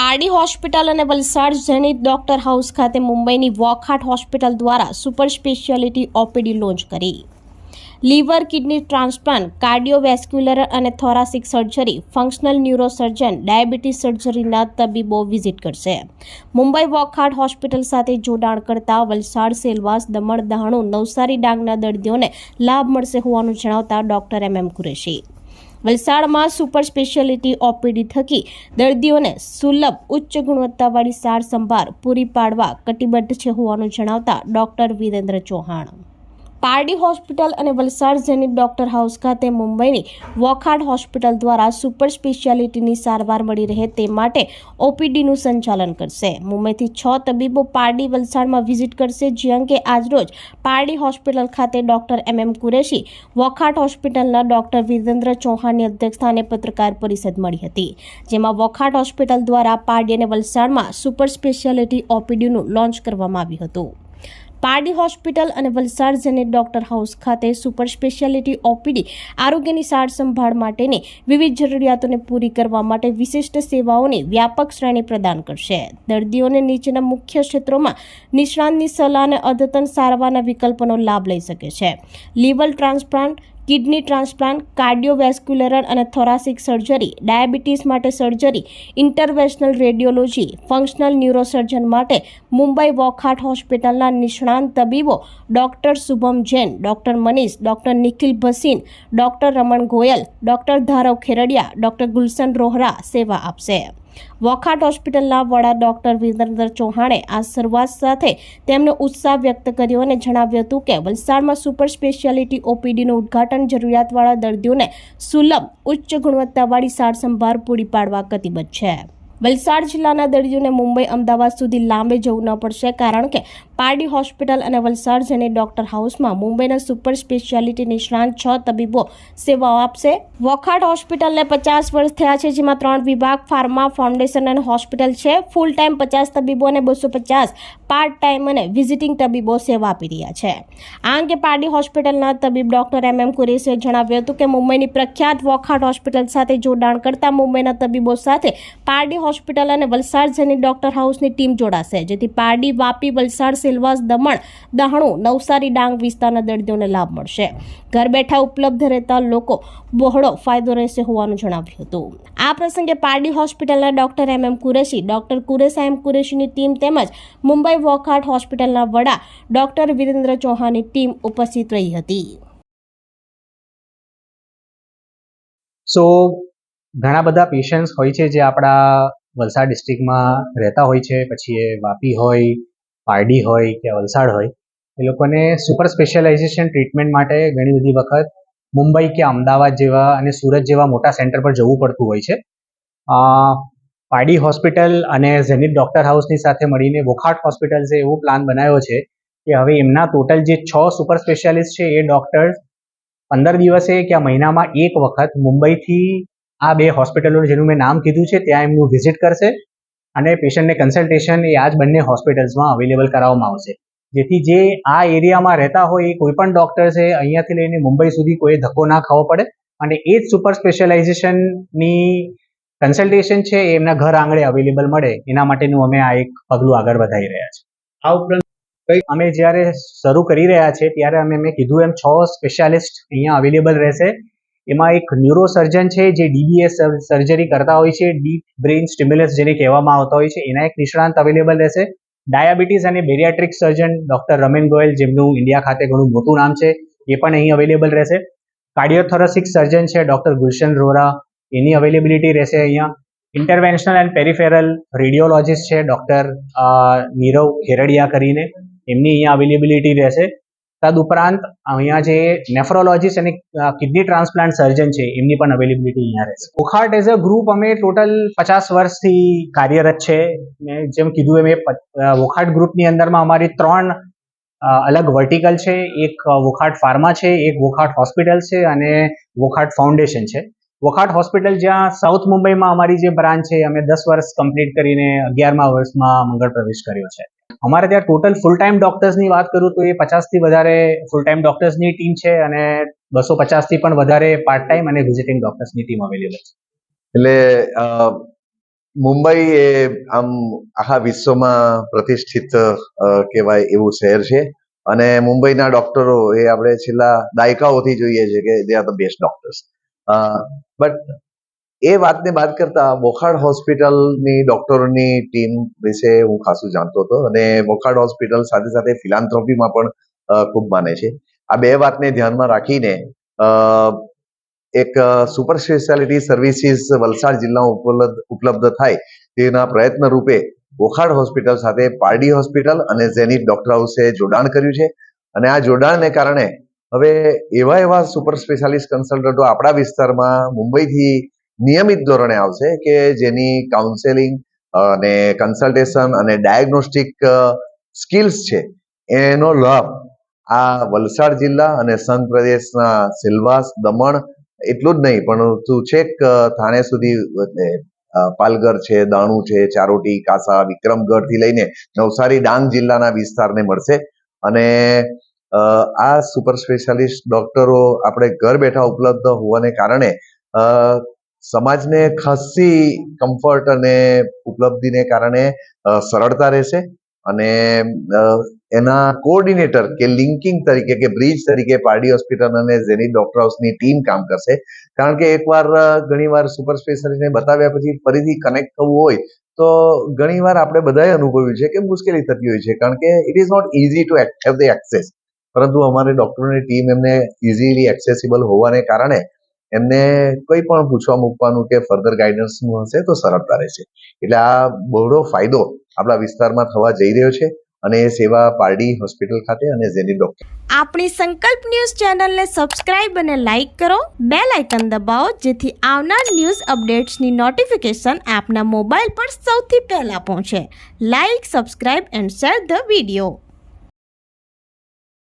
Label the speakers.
Speaker 1: Pardi hospital અને Valsad જનિત doctor house ખાતે મુંબઈની વોકહાટ હોસ્પિટલ દ્વારા સુપર સ્પેશિયાલિટી ઓપીડી લોન્ચ કરી. લીવર, કિડની ટ્રાન્સપ્લાન્ટ, કાર્ડિયોવેસ્ક્યુલર અને thoracic surgery, functional neurosurgeon, diabetes સર્જરીના તબીબો વિઝિટ કરશે. મુંબઈ વોકહાર્ટ હોસ્પિટલ સાથે જોડાણ કરતા વલસાડ સેલવાસ દમણ દહાણુ નવસારી ડાંગના દર્દીઓને લાભ મળશે હોવાનું જણાવતા ડોક્ટર એમ એમ કુરેશી. વલસાડમાં સુપર સ્પેશિયાલિટી ઓપીડી થકી દર્દીઓને સુલભ, ઉચ્ચ ગુણવત્તાવાળી સાર સંભાળ પૂરી પાડવા કટિબદ્ધ છે હોવાનું જણાવતા ડોક્ટર વિરેન્દ્ર ચૌહાણ. પારડી હોસ્પિટલ અને વલસાડ ઝેનિટ ડોક્ટર હાઉસ ખાતે મુંબઈની વોખાડ હોસ્પિટલ દ્વારા સુપર સ્પેશિયાલિટીની સારવાર મળી રહે તે માટે ઓપીડીનું સંચાલન કરશે. મુંબઈથી છ તબીબો પારડી વલસાડમાં વિઝિટ કરશે, જે અંગે આજરોજ પારડી હોસ્પિટલ ખાતે doctor M M Qureshi, Wockhardt હોસ્પિટલના ડોક્ટર વિરેન્દ્ર ચૌહાણની અધ્યક્ષસ્થાને પત્રકાર પરિષદ મળી હતી, જેમાં વોખાટ હોસ્પિટલ દ્વારા પારડી અને વલસાડમાં સુપર સ્પેશિયાલિટી ઓપીડીનું લોન્ચ કરવામાં આવ્યું હતું. પારડી હોસ્પિટલ અને વલસાડ જેને ડોક્ટર હાઉસ ખાતે સુપર સ્પેશિયાલિટી ઓપીડી આરોગ્યની સાર સંભાળ માટેની વિવિધ જરૂરિયાતોને પૂરી કરવા માટે વિશિષ્ટ સેવાઓની વ્યાપક શ્રેણી પ્રદાન કરશે. દર્દીઓને નીચેના મુખ્ય ક્ષેત્રોમાં નિષ્ણાંતની સલાહ અને અદ્યતન સારવારના વિકલ્પોનો લાભ લઈ શકે છે. Liver transplant kidney transplant cardiovascular અને થોરાસિક સર્જરી, ડાયાબિટીસ માટે surgery, interventional radiology, functional neurosurgeon માટે મુંબઈ વોકહાર્ટ હોસ્પિટલના નિષ્ણાંત તબીબો doctor Shubham Jain, doctor Manish, doctor Nikhil Bhasin, doctor Raman Goyal, doctor Dharav Kheradiya, doctor Gulshan Rohra સેવા આપશે. વોખાટ હોસ્પિટલના વડા ડોક્ટર વિરેન્દ્ર ચૌહાણે આ શરૂઆત સાથે તેમનો ઉત્સાહ વ્યક્ત કર્યો અને જણાવ્યું હતું કે વલસાડમાં સુપર સ્પેશિયાલિટી ઓપીડીનું ઉદ્ઘાટન જરૂરિયાતવાળા દર્દીઓને સુલભ, ઉચ્ચ ગુણવત્તાવાળી સાર સંભાળ પૂરી પાડવા કટિબદ્ધ છે. વલસાડ જિલ્લાના દર્દીઓને મુંબઈ, અમદાવાદ સુધી લાંબે જવું ન પડશે કારણ કે પારડી હોસ્પિટલ અને વલસાડ જેને ડોક્ટર હાઉસમાં મુંબઈના સુપર સ્પેશિયાલિટી નિષ્ણાંત છ તબીબો સેવાઓ આપશે. વખાડ હોસ્પિટલને પચાસ વર્ષ થયા છે, જેમાં ત્રણ વિભાગ, ફાર્મા, ફાઉન્ડેશન અને હોસ્પિટલ છે. ફૂલ ટાઈમ પચાસ તબીબો અને બસો પચાસ પાર્ટ ટાઈમ અને વિઝિટિંગ તબીબો સેવા આપી રહ્યા છે. આ અંગે પારડી હોસ્પિટલના તબીબ ડોક્ટર એમ એમ કુરેશીએ જણાવ્યું હતું કે, મુંબઈની પ્રખ્યાત વોખાટ હોસ્પિટલ સાથે જોડાણ કરતા મુંબઈના તબીબો સાથે પારડી હોસ્પિટલ અને વલસાડ જેની ડોક્ટર હાઉસની ટીમ જોડાશે, જેથી પારડી, વાપી, વલસાડ સેલવાસ દમણ, દહાણુ, નવસારી ડાંગ વિસ્તારના દર્દીઓને લાભ મળશે. ઘર બેઠા ઉપલબ્ધ રહેતા લોકો બહોળો ફાયદો રહેશે હોવાનું જણાવ્યું હતું. આ પ્રસંગે પારડી હોસ્પિટલના doctor M M Qureshi, doctor Qureshi M કુરેશીની team તેમજ મુંબઈ વોકહાર્ટ હોસ્પિટલના વડા ડોક્ટર વિરેન્દ્ર ચૌહાણની ટીમ ઉપસ્થિત રહી હતી.
Speaker 2: સો ઘણા બધા પેશન્ટ્સ હોય છે જે આપણા વલસાડ ડિસ્ટ્રિક્ટમાં રહેતા હોય છે, પછી એ વાપી હોય પારડી હોય કે વલસાડ હોય, એ લોકોને સુપર સ્પેશિયલાઇઝેશન ટ્રીટમેન્ટ માટે ઘણી બધી વખત મુંબઈ કે અમદાવાદ જેવા અને સુરત જેવા મોટા સેન્ટર પર જવું પડતું હોય છે. પારડી હોસ્પિટલ અને ઝેનિટ ડોક્ટર હાઉસની સાથે મળીને વોખાટ હોસ્પિટલ્સે એવો પ્લાન બનાવ્યો છે કે હવે એમના ટોટલ જે છ સુપર સ્પેશિયાલિસ્ટ છે એ ડોક્ટર્સ પંદર દિવસે કે આ મહિનામાં એક વખત મુંબઈથી આ બે હોસ્પિટલો જેનું મેં નામ કીધું છે, ત્યાં એમનું વિઝિટ કરશે. અને પેશન્ટને કન્સલ્ટેશન એ આ જ બંને હોસ્પિટલ્સમાં અવેલેબલ કરાવવામાં આવશે. જેથી જે આ એરિયામાં રહેતા હોય એ કોઈ પણ ડોક્ટર છે અહીંયાથી લઈને મુંબઈ સુધી કોઈ ધક્કો ના ખાવો પડે. અને એ જ સુપર સ્પેશિયલાઇઝેશનની કન્સલ્ટેશન છે એ એમના ઘર આંગણે અવેલેબલ મળે. એના માટેનું અમે આ એક પગલું આગળ વધારી રહ્યા છીએ.
Speaker 3: આ ઉપરાંત
Speaker 2: અમે જ્યારે શરૂ કરી રહ્યા છે ત્યારે અમે મેં કીધું એમ છ સ્પેશિયાલિસ્ટ અહીંયા અવેલેબલ રહેશે. એમાં એક ન્યુરો સર્જન છે, જે ડીબીએસ સર્જરી કરતા હોય છે ડીપ બ્રેઇન સ્ટિમ્યુલસ જેને કહેવામાં આવતા હોય છે, એના એક નિષ્ણાંત અવેલેબલ રહેશે. ડાયાબિટીસ અને bariatric surgeon doctor Ramen Goyal, જેમનું ઇન્ડિયા ખાતે ઘણું મોટું નામ છે, એ પણ અહીં અવેલેબલ રહેશે. કાર્ડિયોથોરસિક સર્જન છે ડોક્ટર ગુલશન રોરા એની અવેલેબિલિટી રહેશે અહીંયા. ઇન્ટરવેન્શનલ એન્ડ પેરિફેરલ રેડિયોલોજિસ્ટ છે ડોક્ટર નીરવ ખેરડિયા કરીને, એમની અહીંયા અવેલેબિલિટી રહેશે. તદુપરાંત અહીંયા જે નેફ્રોલોજીસ્ટ અને કિડની ટ્રાન્સપ્લાન્ટ સર્જન છે, એમની પણ અવેલેબિલિટી અહીંયા રહેશે ઓખાટ એઝ અ ગ્રુપ અમે ટોટલ પચાસ વર્ષથી કાર્યરત છે. મેં જેમ કીધું એમ એ વોખાટ ગ્રુપની અંદરમાં અમારી ત્રણ અલગ વર્ટિકલ છે. એક વોખાટ ફાર્મા છે, એક વોખાટ હોસ્પિટલ છે અને વોખાટ ફાઉન્ડેશન છે. વોખાટ હોસ્પિટલ જ્યાં સાઉથ મુંબઈમાં અમારી જે બ્રાન્ચ છે, અમે દસ વર્ષ કમ્પ્લીટ કરીને અગિયારમા વર્ષમાં મંગળ પ્રવેશ કર્યો છે. અમારે ત્યાં ટોટલ ફૂલ ટાઈમ ડોક્ટર્સની વાત કરું તો એ પચાસથી વધારે ફૂલ ટાઈમ ડોક્ટર્સની ટીમ છે અને બસો પચાસથી પણ વધારે પાર્ટ ટાઈમ અને વિઝિટિંગ ડોક્ટર્સની ટીમ અવેલેબલ છે.
Speaker 3: એટલે મુંબઈ એ આમ આખા વિશ્વમાં પ્રતિષ્ઠિત કહેવાય એવું શહેર છે. અને મુંબઈના ડોક્ટરો એ આપણે છેલ્લા દાયકાઓથી જોઈએ છે કે they are the best doctors but એ વાતને બાદ કરતા બોખાડ હોસ્પિટલની ડોક્ટરોની ટીમ વિશે હું ખાસું જાણતો હતો અને બોખાડ હોસ્પિટલ સાથે સાથે ફિલાન્થ્રોપીમાં પણ ખૂબ માને છે. આ બે વાતને ધ્યાનમાં રાખીને એક સુપર સ્પેશિયાલિટી સર્વિસીસ વલસાડ જિલ્લામાં ઉપલબ્ધ ઉપલબ્ધ થાય તેના પ્રયત્ન રૂપે બોખાડ હોસ્પિટલ સાથે પારડી હોસ્પિટલ અને ઝેનિટ ડોક્ટર હાઉસે જોડાણ કર્યું છે. અને આ જોડાણને કારણે હવે એવા એવા સુપર સ્પેશિયાલિસ્ટ કન્સલ્ટન્ટો આપણા વિસ્તારમાં મુંબઈથી નિયમિત ધોરણે આવશે કે જેની કાઉન્સેલિંગ અને કન્સલ્ટેશન અને ડાયગ્નોસ્ટિક સ્કિલ્સ છે, એનો લાભ આ વલસાડ જિલ્લા અને સંઘ પ્રદેશના સિલવાસ, દમણ એટલું જ નહીં પણ તું છેક થાણે સુધી પાલગર છે, દાણુ છે, ચારોટી, કાસા વિક્રમગઢથી લઈને નવસારી, ડાંગ જિલ્લાના વિસ્તારને મળશે. અને આ સુપર સ્પેશિયાલિસ્ટ ડોક્ટરો આપણે ઘર બેઠા ઉપલબ્ધ હોવાને કારણે સમાજને ખાસી કમ્ફર્ટ અને ઉપલબ્ધિને કારણે સરળતા રહેશે અને એના કોઓર્ડિનેટર કે લિંકિંગ તરીકે કે બ્રિજ તરીકે પારડી હોસ્પિટલ અને જેની ડોક્ટર હાઉસની ટીમ કામ કરશે. કારણ કે એકવાર ઘણીવાર સુપર સ્પેશિયાલિસ્ટને બતાવ્યા પછી ફરીથી કનેક્ટ થવું હોય, તો ઘણીવાર આપણે બધાએ અનુભવ્યું છે કે મુશ્કેલી થતી હોય છે, કારણ કે it is not easy to have the access પરંતુ અમારી ડોક્ટરોની ટીમ એમને ઇઝીલી એક્સેસિબલ હોવાને કારણે એમને કંઈ પણ પૂછવા મૂકવાનું કે ફર્ધર ગાઈડન્સનું હશે તો સરળતા રહેશે. એટલે આ બહોળો ફાયદો આપણા વિસ્તારમાં થવા જઈ રહ્યો છે અને એ સેવા પારડી હોસ્પિટલ ખાતે અને ઝેનિટ ડોક્ટર
Speaker 1: આપણી સંકલ્પ ન્યૂઝ ચેનલને સબસ્ક્રાઇબ અને લાઇક કરો. બેલ આઇકન દબાવો, જેથી આવનાર ન્યૂઝ અપડેટ્સની નોટિફિકેશન આપના મોબાઈલ પર સૌથી પહેલા પહોંચે. Like subscribe and share the video